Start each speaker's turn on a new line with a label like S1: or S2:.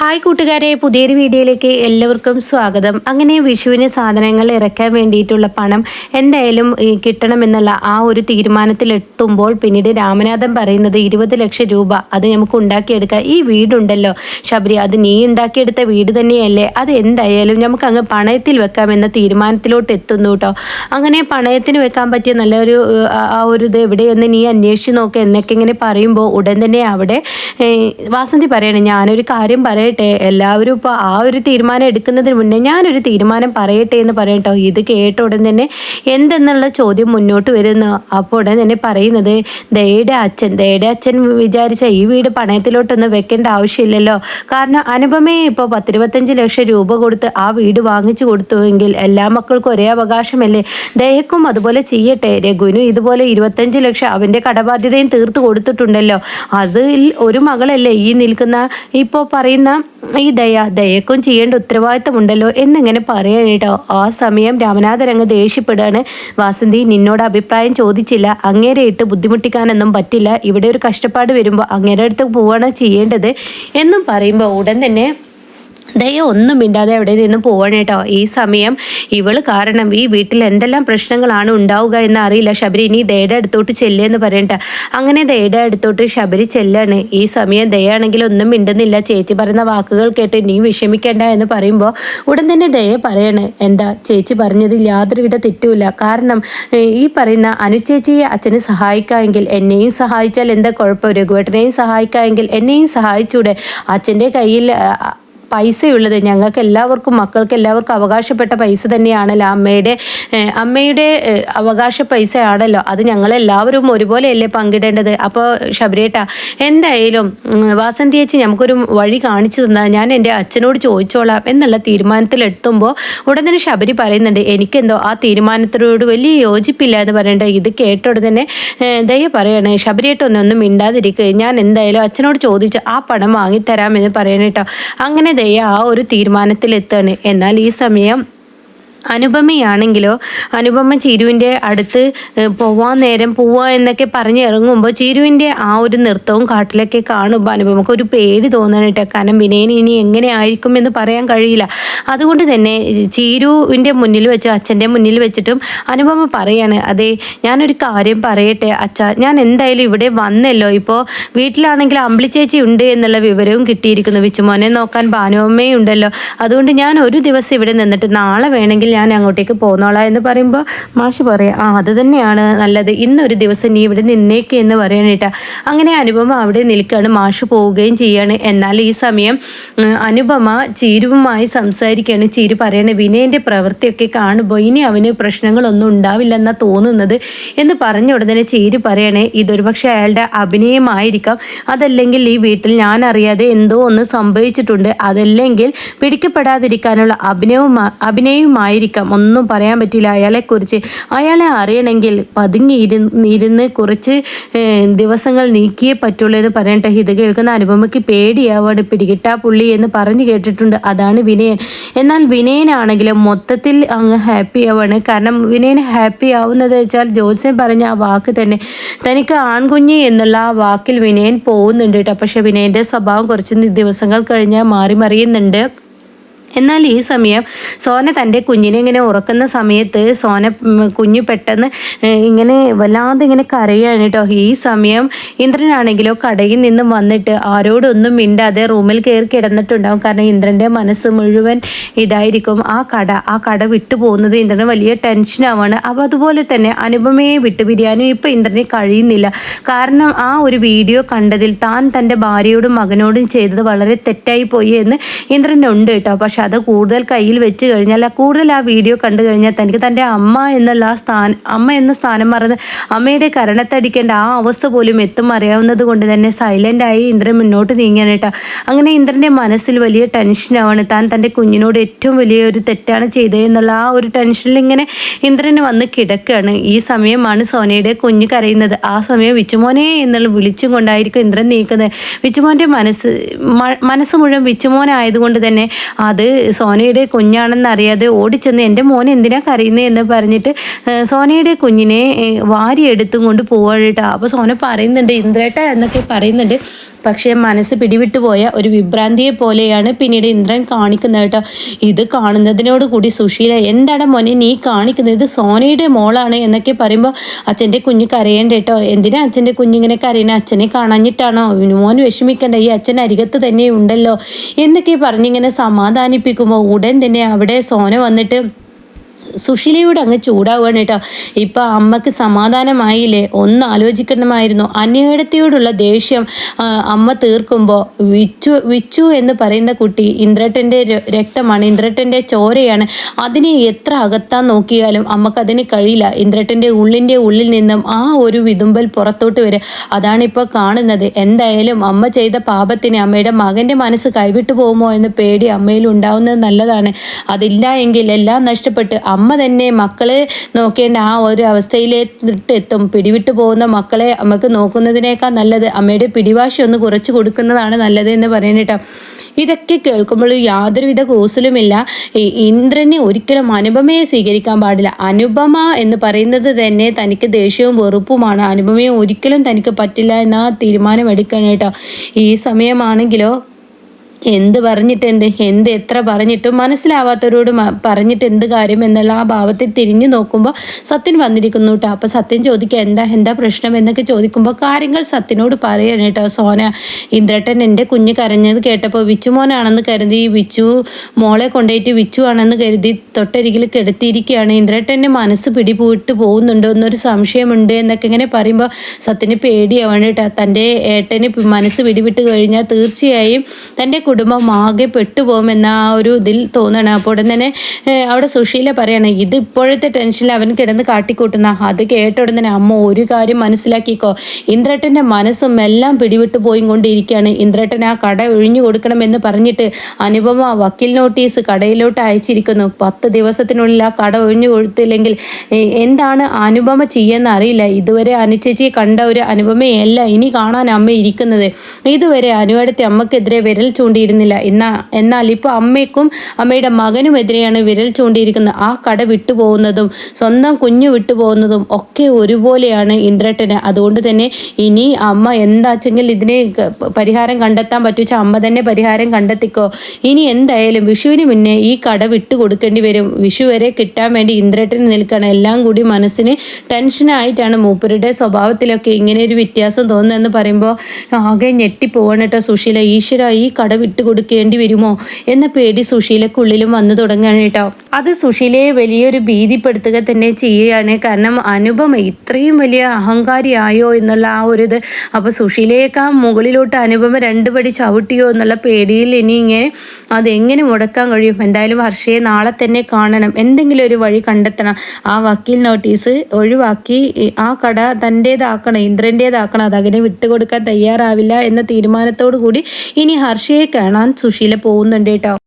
S1: Hi കൂട്ടുകാരെ പുതിയൊരു വീഡിയോയിലേക്ക് എല്ലാവർക്കും സ്വാഗതം. അങ്ങനെ വിഷുവിന് സാധനങ്ങൾ ഇറക്കാൻ വേണ്ടിയിട്ടുള്ള പണം എന്തായാലും കിട്ടണമെന്നുള്ള ആ ഒരു തീരുമാനത്തിലെത്തുമ്പോൾ പിന്നീട് രാമനാഥൻ പറയുന്നത് ഇരുപത് ലക്ഷം രൂപ അത് നമുക്ക് ഉണ്ടാക്കിയെടുക്കാം. ഈ വീടുണ്ടല്ലോ ശബരി അത് നീ ഉണ്ടാക്കിയെടുത്ത വീട് തന്നെയല്ലേ? അത് എന്തായാലും നമുക്ക് അങ്ങ് പണയത്തിൽ വെക്കാമെന്ന തീരുമാനത്തിലോട്ട് എത്തുന്നു കേട്ടോ അങ്ങനെ പണയത്തിന് വെക്കാൻ പറ്റിയ നല്ലൊരു ആ- ഒരു ഇത് എവിടെയെന്ന് നീ അന്വേഷിച്ച് നോക്കുക എന്നൊക്കെ ഇങ്ങനെ പറയുമ്പോൾ ഉടൻ തന്നെ അവിടെ വാസന്തി പറയണേ ഞാനൊരു കാര്യം പറയട്ടെ. എല്ലാവരും ഇപ്പോൾ ആ ഒരു തീരുമാനം എടുക്കുന്നതിന് മുന്നേ ഞാനൊരു തീരുമാനം പറയട്ടെ എന്ന് പറയട്ടോ. ഇത് കേട്ട ഉടൻ തന്നെ എന്തെന്നുള്ള ചോദ്യം മുന്നോട്ട് വരുന്നു. അപ്പോൾ ഉടൻ തന്നെ പറയുന്നത് ദയയുടെ അച്ഛൻ ദയയുടെ അച്ഛൻ വിചാരിച്ച ഈ വീട് പണയത്തിലോട്ടൊന്നും വെക്കേണ്ട ആവശ്യമില്ലല്ലോ. കാരണം അനുപമയെ ഇപ്പോൾ പത്തിരുപത്തഞ്ച് ലക്ഷം രൂപ കൊടുത്ത് ആ വീട് വാങ്ങിച്ചു കൊടുത്തുവെങ്കിൽ എല്ലാ മക്കൾക്കും ഒരേ അവകാശമല്ലേ? ദയക്കും അതുപോലെ ചെയ്യട്ടെ. രഘുവിനും ഇതുപോലെ ഇരുപത്തഞ്ച് ലക്ഷം അവന്റെ കടബാധ്യതയും തീർത്തു കൊടുത്തിട്ടുണ്ടല്ലോ. അതിൽ ഒരു മകളല്ലേ ഈ നിൽക്കുന്ന ഇപ്പോൾ പറയുന്ന ഈ ദയ ദയക്കും ചെയ്യേണ്ട ഉത്തരവാദിത്തമുണ്ടല്ലോ എന്നിങ്ങനെ പറയാൻ കേട്ടോ. ആ സമയം രാമനാഥൻ അങ്ങ് ദേഷ്യപ്പെടുകയാണ്. വാസന്തി നിന്നോട് അഭിപ്രായം ചോദിച്ചില്ല. അങ്ങേരെ ഇട്ട് ബുദ്ധിമുട്ടിക്കാനൊന്നും പറ്റില്ല. ഇവിടെ ഒരു കഷ്ടപ്പാട് വരുമ്പോൾ അങ്ങേരെ അടുത്ത് പോവാണ് ചെയ്യേണ്ടത് എന്നും പറയുമ്പോൾ ഉടൻ തന്നെ ദയ ഒന്നും മിണ്ടാതെ അവിടെ നിന്ന് പോവാണ് കേട്ടോ. ഈ സമയം ഇവൾ കാരണം ഈ വീട്ടിൽ എന്തെല്ലാം പ്രശ്നങ്ങളാണ് ഉണ്ടാവുക എന്ന് അറിയില്ല ശബരി ഇനി ദയയുടെ അടുത്തോട്ട് ചെല്ലുമെന്ന് പറയണ്ട. അങ്ങനെ ദയയുടെ അടുത്തോട്ട് ശബരി ചെല്ലാണ്. ഈ സമയം ദയാണെങ്കിൽ ഒന്നും മിണ്ടുന്നില്ല. ചേച്ചി പറയുന്ന വാക്കുകൾ കേട്ട് നീ വിഷമിക്കേണ്ട എന്ന് പറയുമ്പോൾ ഉടൻ തന്നെ ദയ പറയാണ്. എന്താ? ചേച്ചി പറഞ്ഞതിൽ യാതൊരുവിധ തെറ്റുമില്ല. കാരണം ഈ പറയുന്ന അനുചേച്ചിയെ അച്ഛന് സഹായിക്കാമെങ്കിൽ എന്നെയും സഹായിച്ചാൽ എന്താ കുഴപ്പം? രഘുവേട്ടനെയും സഹായിക്കാമെങ്കിൽ എന്നെയും സഹായിച്ചൂടെ? അച്ഛന്റെ കയ്യിൽ പൈസയുള്ളത്. ഞങ്ങൾക്ക് എല്ലാവർക്കും മക്കൾക്ക് എല്ലാവർക്കും അവകാശപ്പെട്ട പൈസ തന്നെയാണല്ലോ അമ്മയുടെ അമ്മയുടെ അവകാശ പൈസയാണല്ലോ. അത് ഞങ്ങളെല്ലാവരും ഒരുപോലെയല്ലേ പങ്കിടേണ്ടത്? അപ്പോൾ ശബരിയേട്ട എന്തായാലും വാസന്തി ചേച്ചി നമുക്കൊരു വഴി കാണിച്ചു തന്നാൽ ഞാൻ എന്റെ അച്ഛനോട് ചോദിച്ചോളാം എന്നുള്ള തീരുമാനത്തിലെത്തുമ്പോൾ ഉടൻ തന്നെ ശബരി പറയുന്നുണ്ട് എനിക്കെന്തോ ആ തീരുമാനത്തിനോട് വലിയ യോജിപ്പില്ല എന്ന് പറയേണ്ടത് ഇത് കേട്ട ഉടനെ ദയ പറയണേ ശബരിയേട്ടൊന്നും ഒന്നും മിണ്ടാതിരിക്കുക ഞാൻ എന്തായാലും അച്ഛനോട് ചോദിച്ച് ആ പണം വാങ്ങിത്തരാമെന്ന് പറയണേട്ടോ. അങ്ങനെ ദയ ആ ഒരു തീരുമാനത്തിലെത്താണ്. എന്നാൽ ഈ സമയം അനുപമയാണെങ്കിലോ അനുപമ ചിരുവിന്റെ അടുത്ത് പോവാൻ നേരം പോവാ എന്നൊക്കെ പറഞ്ഞ് ഇറങ്ങുമ്പോൾ ചിരുവിന്റെ ആ ഒരു നൃത്തവും കാട്ടിലൊക്കെ കാണുമ്പോൾ അനുപമക്ക് ഒരു പേടി തോന്നണിട്ട് കാരണം വിനയൻ ഇനി എങ്ങനെ ആയിരിക്കും എന്ന് പറയാൻ കഴിയില്ല. അതുകൊണ്ട് തന്നെ ചീരുവിന്റെ മുന്നിൽ വെച്ച് അച്ഛന്റെ മുന്നിൽ വെച്ചിട്ടും അനുപമ പറയാണ് അതെ ഞാനൊരു കാര്യം പറയട്ടെ അച്ഛ ഞാൻ എന്തായാലും ഇവിടെ വന്നല്ലോ. ഇപ്പോൾ വീട്ടിലാണെങ്കിൽ അമ്പിളി ചേച്ചി ഉണ്ട് എന്നുള്ള വിവരവും കിട്ടിയിരിക്കുന്നു. വിച്ചുമോനെ നോക്കാൻ ഭാനുവമ്മയും ഉണ്ടല്ലോ. അതുകൊണ്ട് ഞാൻ ഒരു ദിവസം ഇവിടെ നിന്നിട്ട് നാളെ വേണമെങ്കിൽ ഞാൻ അങ്ങോട്ടേക്ക് പോന്നോളാം എന്ന് പറയുമ്പോൾ മാഷ് പറയാം ആ അത് തന്നെയാണ് നല്ലത്. ഇന്നൊരു ദിവസം നീ ഇവിടെ നിന്നേക്ക് എന്ന് പറയാനേട്ടാ അങ്ങനെ അനുപമ അവിടെ നിൽക്കുകയാണ് മാഷ് പോവുകയും ചെയ്യാണ്. എന്നാൽ ഈ സമയം അനുപമ ചീരുവുമായി സംസാരിക്കുകയാണ്. ചീരു പറയണേ വിനയന്റെ പ്രവൃത്തിയൊക്കെ കാണുമ്പോൾ ഇനി അവന് പ്രശ്നങ്ങളൊന്നും ഉണ്ടാവില്ലെന്നാ തോന്നുന്നത്. എന്ന് പറഞ്ഞ ഉടനെ ചീരു പറയണേ ഇതൊരു പക്ഷേ അയാളുടെ അഭിനയമായിരിക്കാം. അതല്ലെങ്കിൽ ഈ വീട്ടിൽ ഞാൻ അറിയാതെ എന്തോ ഒന്ന് സംഭവിച്ചിട്ടുണ്ട്. അതല്ലെങ്കിൽ പിടിക്കപ്പെടാതിരിക്കാനുള്ള അഭിനയവും അഭിനയവുമായിരിക്കാം ഒന്നും പറയാൻ പറ്റില്ല. അയാളെക്കുറിച്ച് അയാളെ അറിയണമെങ്കിൽ പതുങ്ങി ഇരുന്ന് ഇരുന്ന് കുറച്ച് ദിവസങ്ങൾ നീക്കിയേ പറ്റുള്ളൂ എന്ന് പറയട്ടെ. ഇത് കേൾക്കുന്ന അനുപമയ്ക്ക് പേടിയാവാണ്. പിടികിട്ടാ പുള്ളി എന്ന് പറഞ്ഞു കേട്ടിട്ടുണ്ട്. അതാണ് വിനയൻ. എന്നാൽ വിനയനാണെങ്കിലും മൊത്തത്തിൽ അങ്ങ് ഹാപ്പി ആവാണ്. കാരണം വിനയൻ ഹാപ്പി ആവുന്നത് വെച്ചാൽ ജോസൻ പറഞ്ഞ ആ വാക്ക് തന്നെ. തനിക്ക് ആൺകുഞ്ഞി എന്നുള്ള ആ വാക്കിൽ വിനയൻ പോകുന്നുണ്ട് കേട്ടോ. പക്ഷെ വിനയന്റെ സ്വഭാവം കുറച്ച് ദിവസങ്ങൾ കഴിഞ്ഞാൽ മാറി മറിയുന്നുണ്ട്. എന്നാൽ ഈ സമയം സോന തന്റെ കുഞ്ഞിനെ ഇങ്ങനെ ഉറക്കുന്ന സമയത്ത് സോന കുഞ്ഞ് പെട്ടെന്ന് ഇങ്ങനെ വല്ലാതെ ഇങ്ങനെ കരയാണ് കേട്ടോ. ഈ സമയം ഇന്ദ്രനാണെങ്കിലോ കടയിൽ നിന്നും വന്നിട്ട് ആരോടൊന്നും മിണ്ടാതെ റൂമിൽ കയറി കിടന്നിട്ടുണ്ടാവും. കാരണം ഇന്ദ്രന്റെ മനസ്സ് മുഴുവൻ ഇതായിരിക്കും. ആ കട ആ കട വിട്ടു പോകുന്നത് ഇന്ദ്രന് വലിയ ടെൻഷനാവാണ് അപ്പോൾ അതുപോലെ തന്നെ അനുപമയെ വിട്ടുപിരിയാനും ഇപ്പോൾ ഇന്ദ്രനെ കഴിയുന്നില്ല. കാരണം ആ ഒരു വീഡിയോ കണ്ടതിൽ താൻ തന്റെ ഭാര്യയോടും മകനോടും ചെയ്തത് വളരെ തെറ്റായി പോയി എന്ന് ഇന്ദ്രനുണ്ട് കേട്ടോ. പക്ഷെ അത് കൂടുതൽ കയ്യിൽ വെച്ച് കഴിഞ്ഞാൽ കൂടുതൽ ആ വീഡിയോ കണ്ടു കഴിഞ്ഞാൽ തനിക്ക് തന്റെ അമ്മ എന്നുള്ള ആ സ്ഥാനം അമ്മ എന്ന സ്ഥാനം മറന്ന് അമ്മയുടെ കരണത്തടിക്കേണ്ട ആ അവസ്ഥ പോലും എത്തും അറിയാവുന്നത് കൊണ്ട് തന്നെ സൈലന്റായി ഇന്ദ്രൻ മുന്നോട്ട് നീങ്ങാനേട്ടാ അങ്ങനെ ഇന്ദ്രന്റെ മനസ്സിൽ വലിയ ടെൻഷനാണ് താൻ തന്റെ കുഞ്ഞിനോട് ഏറ്റവും വലിയ ഒരു തെറ്റാണ് ചെയ്തത് എന്നുള്ള ആ ഒരു ടെൻഷനിൽ ഇങ്ങനെ ഇന്ദ്രന് വന്ന് കിടക്കുകയാണ്. ഈ സമയമാണ് സോനയുടെ കുഞ്ഞ് കരയുന്നത്. ആ സമയം വിച്ചുമോനെ എന്നുള്ള വിളിച്ചും കൊണ്ടായിരിക്കും ഇന്ദ്രൻ നീക്കുന്നത്. വിച്ചുമോന്റെ മനസ്സ് മനസ്സ് മുഴുവൻ വിച്ചുമോനായതുകൊണ്ട് തന്നെ അത് സോനയുടെ കുഞ്ഞാണെന്ന് അറിയാതെ ഓടിച്ചെന്ന് എന്റെ മോൻ എന്തിനാ കരയുന്നത് എന്ന് പറഞ്ഞിട്ട് സോനയുടെ കുഞ്ഞിനെ വാരിയെടുത്തും കൊണ്ട് പോവാട്ടോ അപ്പോൾ സോന പറയുന്നുണ്ട് ഇന്ദ്രേട്ട എന്നൊക്കെ പറയുന്നുണ്ട്. പക്ഷേ മനസ്സ് പിടിവിട്ടുപോയ ഒരു വിഭ്രാന്തിയെ പോലെയാണ് പിന്നീട് ഇന്ദ്രൻ കാണിക്കുന്നത് കേട്ടോ. ഇത് കാണുന്നതിനോട് കൂടി സുശീല എന്താണ് മോനെ നീ കാണിക്കുന്നത്? ഇത് സോനയുടെ മോളാണ് എന്നൊക്കെ പറയുമ്പോൾ അച്ഛന്റെ കുഞ്ഞ് കരയേണ്ട കേട്ടോ. എന്തിനാ അച്ഛന്റെ കുഞ്ഞിങ്ങനെ കരയണേ അച്ഛനെ കാണാഞ്ഞിട്ടാണോ? മോൻ വിഷമിക്കണ്ട ഈ അച്ഛൻ അരികത്ത് തന്നെ ഉണ്ടല്ലോ എന്നൊക്കെ പറഞ്ഞിങ്ങനെ സമാധാനിപ്പിക്കുമ്പോൾ ഉടൻ തന്നെ അവിടെ സോന വന്നിട്ട് സുശീലയോട് അങ്ങ് ചൂടാവുകയാണ് കേട്ടോ. ഇപ്പം അമ്മയ്ക്ക് സമാധാനമായില്ലേ? ഒന്ന് ആലോചിക്കണമായിരുന്നു. അന്യയിടത്തിയോടുള്ള ദേഷ്യം അമ്മ തീർക്കുമ്പോൾ വിച്ചു വിച്ചു എന്ന് പറയുന്ന കുട്ടി ഇന്ദ്രട്ടന്റെ രക്തമാണ്. ഇന്ദ്രട്ടന്റെ ചോരയാണ്. അതിനെ എത്ര അകത്താൻ നോക്കിയാലും അമ്മക്കതിന് കഴിയില്ല. ഇന്ദ്രട്ടന്റെ ഉള്ളിന്റെ ഉള്ളിൽ നിന്നും ആ ഒരു വിതുമ്പൽ പുറത്തോട്ട് വരും. അതാണിപ്പോൾ കാണുന്നത്. എന്തായാലും അമ്മ ചെയ്ത പാപത്തിന് അമ്മയുടെ മകന്റെ മനസ്സ് കൈവിട്ടു പോകുമോ എന്ന് പേടി അമ്മയിൽ ഉണ്ടാവുന്നത് നല്ലതാണ്. അതില്ല എങ്കിൽ എല്ലാം നഷ്ടപ്പെട്ട് അമ്മ തന്നെ മക്കളെ നോക്കേണ്ട ആ ഒരു അവസ്ഥയിലെത്തും പിടിവിട്ടു പോകുന്ന മക്കളെ അമ്മയ്ക്ക് നോക്കുന്നതിനേക്കാൾ നല്ലത് അമ്മയുടെ പിടിവാശി ഒന്ന് കുറച്ച് കൊടുക്കുന്നതാണ് നല്ലത് എന്ന് പറയുന്നിട്ടോ ഇതൊക്കെ കേൾക്കുമ്പോൾ യാതൊരുവിധ കൂസലുമില്ല. ഇന്ദ്രനെ ഒരിക്കലും അനുപമയെ സ്വീകരിക്കാൻ പാടില്ല. അനുപമ എന്ന് പറയുന്നത് തന്നെ തനിക്ക് ദേഷ്യവും വെറുപ്പുമാണ്. അനുപമയെ ഒരിക്കലും തനിക്ക് പറ്റില്ല എന്ന തീരുമാനം എടുക്കണം കേട്ടോ. ഈ സമയമാണെങ്കിലോ എന്ത് പറഞ്ഞിട്ട് എന്ത് എന്ത് എത്ര പറഞ്ഞിട്ടും മനസ്സിലാവാത്തവരോട് പറഞ്ഞിട്ട് എന്ത് കാര്യം എന്നുള്ള ആ ഭാവത്തിൽ തിരിഞ്ഞു നോക്കുമ്പോൾ സത്യൻ വന്നിരിക്കുന്നു കേട്ടോ അപ്പോൾ സത്യൻ ചോദിക്കുക എന്താ എന്താ പ്രശ്നം? എന്നൊക്കെ ചോദിക്കുമ്പോൾ കാര്യങ്ങൾ സത്യനോട് പറയണം കേട്ടോ സോന ഇന്ദ്രട്ടൻ എന്റെ കുഞ്ഞ് കരഞ്ഞത് കേട്ടപ്പോൾ വിച്ചു മോനാണെന്ന് കരുതി വിച്ചു മോളെ കൊണ്ടുപോയിട്ട് വിച്ചു ആണെന്ന് കരുതി തൊട്ടരികിൽ കിടത്തിയിരിക്കുകയാണ് ഇന്ദ്രട്ടന്റെ മനസ്സ് പിടിപോയിട്ട് പോകുന്നുണ്ടോ എന്നൊരു സംശയമുണ്ട് എന്നൊക്കെ ഇങ്ങനെ പറയുമ്പോൾ സത്യന് പേടിയാവാണ് കേട്ടോ തന്റെ ഏട്ടന് മനസ്സ് പിടിവിട്ട് കഴിഞ്ഞാൽ തീർച്ചയായും തന്റെ കുടുംബം ആകെ പെട്ടുപോകുമെന്ന ആ ഒരു ഇതിൽ തോന്നണം അപ്പോൾ ഉടൻ തന്നെ അവിടെ സുശീല പറയാണ് ഇത് ഇപ്പോഴത്തെ ടെൻഷനിൽ അവൻ കിടന്ന് കാട്ടിക്കൂട്ടുന്ന. അത് കേട്ട ഉടൻ തന്നെ അമ്മ ഒരു കാര്യം മനസ്സിലാക്കിക്കോ. ഇന്ദ്രട്ടന്റെ മനസ്സും എല്ലാം പിടിവിട്ടു പോയി കൊണ്ടിരിക്കുകയാണ് ഇന്ദ്രട്ടൻ ആ കട ഒഴിഞ്ഞു കൊടുക്കണമെന്ന് പറഞ്ഞിട്ട് അനുപമ വക്കീൽ നോട്ടീസ് കടയിലോട്ട് അയച്ചിരിക്കുന്നു. പത്ത് ദിവസത്തിനുള്ളിൽ ആ കട ഒഴിഞ്ഞു കൊടുത്തില്ലെങ്കിൽ എന്താണ് അനുപമ ചെയ്യുന്ന അറിയില്ല. ഇതുവരെ അനുചേച്ചി കണ്ട ഒരു അനുപമയല്ല ഇനി കാണാൻ അമ്മ ഇരിക്കുന്നത്. ഇതുവരെ അനുവാടത്തെ അമ്മക്കെതിരെ വിരൽ ചൂണ്ടി ചൂണ്ടിയിരുന്നില്ല. എന്നാ എന്നാൽ ഇപ്പോൾ അമ്മയ്ക്കും അമ്മയുടെ മകനുമെതിരെയാണ് വിരൽ ചൂണ്ടിയിരിക്കുന്നത്. ആ കട വിട്ടുപോകുന്നതും സ്വന്തം കുഞ്ഞു വിട്ടുപോകുന്നതും ഒക്കെ ഒരുപോലെയാണ് ഇന്ദ്രട്ടന്. അതുകൊണ്ട് തന്നെ ഇനി അമ്മ എന്താച്ചെങ്കിൽ ഇതിനെ പരിഹാരം കണ്ടെത്താൻ പറ്റുവെച്ചാൽ അമ്മ തന്നെ പരിഹാരം കണ്ടെത്തിക്കോ. ഇനി എന്തായാലും വിഷുവിന് മുന്നേ ഈ കട വിട്ടു കൊടുക്കേണ്ടി വരും. വിഷു വരെ കിട്ടാൻ വേണ്ടി ഇന്ദ്രട്ടന് നിൽക്കണം. എല്ലാം കൂടി മനസ്സിന് ടെൻഷനായിട്ടാണ് മൂപ്പരുടെ സ്വഭാവത്തിലൊക്കെ ഇങ്ങനെ ഒരു വ്യത്യാസം തോന്നുന്നതെന്ന് പറയുമ്പോൾ ആകെ ഞെട്ടിപ്പോവാണ് കേട്ടോ സുശീല. ഈശ്വര ഈ കട വിട്ടുകൊടുക്കേണ്ടി വരുമോ എന്ന പേടി സുശീലക്കുള്ളിലും വന്നു തുടങ്ങുകയാണ് കേട്ടോ. അത് സുശീലയെ വലിയൊരു ഭീതിപ്പെടുത്തുക തന്നെ ചെയ്യുകയാണ്. കാരണം അനുപമ ഇത്രയും വലിയ അഹങ്കാരിയായോ എന്നുള്ള ആ ഒരു ഇത്. അപ്പോൾ സുശീലയേക്കാൾ മുകളിലോട്ട് അനുപമ രണ്ട് പടി ചവിട്ടിയോ എന്നുള്ള പേടിയിൽ ഇനി ഇങ്ങനെ അതെങ്ങനെ മുടക്കാൻ കഴിയും? എന്തായാലും ഹർഷയെ നാളെ തന്നെ കാണണം. എന്തെങ്കിലും ഒരു വഴി കണ്ടെത്തണം. ആ വക്കീൽ നോട്ടീസ് ഒഴിവാക്കി ആ കട തന്റേതാക്കണം ഇന്ദ്രന്റേതാക്കണം. അതങ്ങനെ വിട്ടുകൊടുക്കാൻ തയ്യാറാവില്ല എന്ന തീരുമാനത്തോടു കൂടി ഇനി ഹർഷയെ കാണാൻ സുശീല പോകുന്നുണ്ട് കേട്ടോ.